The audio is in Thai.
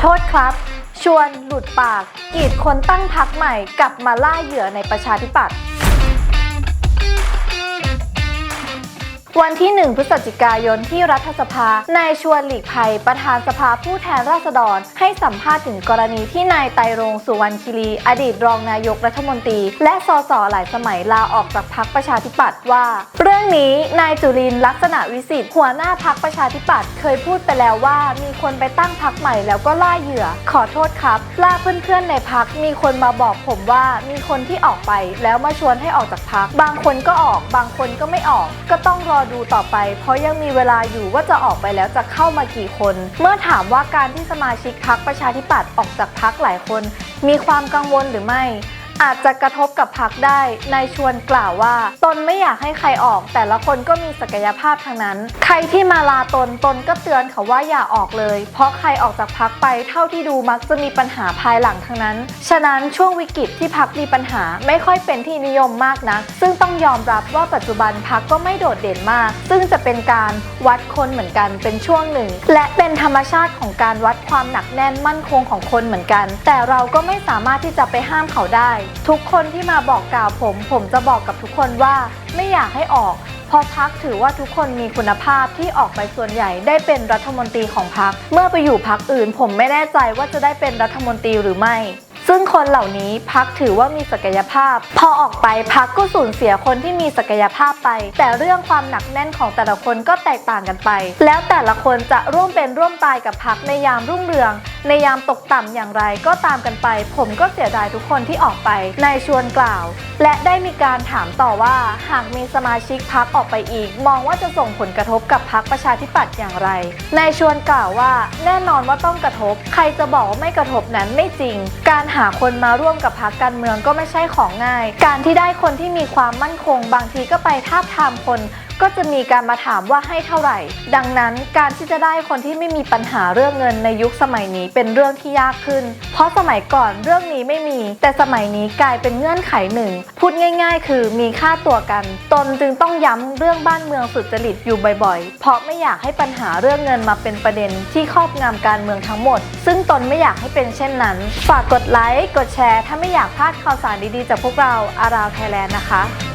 โทษครับ ชวนหลุดปากกีดคนตั้งพักใหม่กลับมาล่าเหยื่อในประชาธิปัตย์ วันที่ 1 พฤศจิกายนที่รัฐสภา นายชวนหลีกภัย ประธานสภาผู้แทนราษฎร ให้สัมภาษณ์ถึงกรณีที่นายไตรรงสุวรรณคิรี อดีตรองนายกรัฐมนตรี และสสหลายสมัยลาออกจากพรรคประชาธิปัตย์ว่า เรื่องนี้นายจุรินลักษณะวิสิทธิ์หัวหน้าพรรคประชาธิปัตย์เคยพูดไปแล้วว่า มีคนไปตั้งพรรคใหม่แล้วก็ล่าเหยื่อ ขอโทษครับล่าเพื่อนๆในพรรคมีคนมาบอกผมว่ามีคนที่ออกไป แล้วมาชวนให้ออกจากพรรคบางคนก็ออก บางคนก็ไม่ออก ก็ต้องรอดูต่อไป เพราะยังมีเวลาอยู่ว่าจะออกไปแล้วจะเข้ามากี่คน เมื่อถามว่าการที่สมาชิกพรรคประชาธิปัตย์ออกจากพรรคหลายคน มีความกังวลหรือไม่ อาจจะกระทบกับพักได้ นายชวนกล่าวว่า ตนไม่อยากให้ใครออก แต่ละคนก็มีศักยภาพทั้งนั้น ใครที่มาลาตนตนก็เตือนเขาว่าอย่าออกเลย เพราะใครออกจากพักไปเท่าที่ดูมักจะมีปัญหาภายหลังทั้งนั้น ฉะนั้นช่วงวิกฤตที่พักมีปัญหาไม่ค่อยเป็นที่นิยมมากนัก ซึ่งต้องยอมรับว่าปัจจุบันพักก็ไม่โดดเด่นมาก ซึ่งจะเป็นการวัดคนเหมือนกันเป็นช่วงหนึ่ง และเป็นธรรมชาติของการวัดความหนักแน่นมั่นคงของคนเหมือนกัน แต่เราก็ไม่สามารถที่จะไปห้ามเขาได้ทุกคนที่มาบอกกล่าวผม ผมจะบอกกับทุกคนว่าไม่อยากให้ออก เพราะพักถือว่าทุกคนมีคุณภาพที่ออกไปส่วนใหญ่ได้เป็นรัฐมนตรีของพัก เมื่อไปอยู่พักอื่น ผมไม่แน่ใจว่าจะได้เป็นรัฐมนตรีหรือไม่ ซึ่งคนเหล่านี้พักถือว่ามีศักยภาพ พอออกไปพักก็สูญเสียคนที่มีศักยภาพไป แต่เรื่องความหนักแน่นของแต่ละคนก็แตกต่างกันไป แล้วแต่ละคนจะร่วมเป็นร่วมตายกับพักในยามรุ่งเรืองในยามตกต่ำอย่างไรก็ตามกันไป ผมก็เสียดายทุกคนที่ออกไปนายชวนกล่าว และได้มีการถามต่อว่าหากมีสมาชิกพักออกไปอีก มองว่าจะส่งผลกระทบกับพักประชาธิปัตย์อย่างไรนายชวนกล่าวว่า แน่นอนว่าต้องกระทบ ใครจะบอกว่าไม่กระทบนั้นไม่จริง การหาคนมาร่วมกับพักการเมืองก็ไม่ใช่ของง่าย การที่ได้คนที่มีความมั่นคง บางทีก็ไปทาบทามคน ก็จะมีการมาถามว่าให้เท่าไหร่ ดังนั้นการที่จะได้คนที่ไม่มีปัญหาเรื่องเงินในยุคสมัยนี้เป็นเรื่องที่ยากขึ้น เพราะสมัยก่อนเรื่องนี้ไม่มี แต่สมัยนี้กลายเป็นเงื่อนไขหนึ่ง พูดง่าย ๆ คือมีค่าตัวกัน ตนจึงต้องย้ำเรื่องบ้านเมืองสุจริตอยู่บ่อยๆ เพราะไม่อยากให้ปัญหาเรื่องเงินมาเป็นประเด็นที่ครอบงำการเมืองทั้งหมด ซึ่งตนไม่อยากให้เป็นเช่นนั้น ฝากกดไลค์ กดแชร์ ถ้าไม่อยากพลาดข่าวสารดีๆ จากพวกเราอาราวไทยแลนด์นะคะ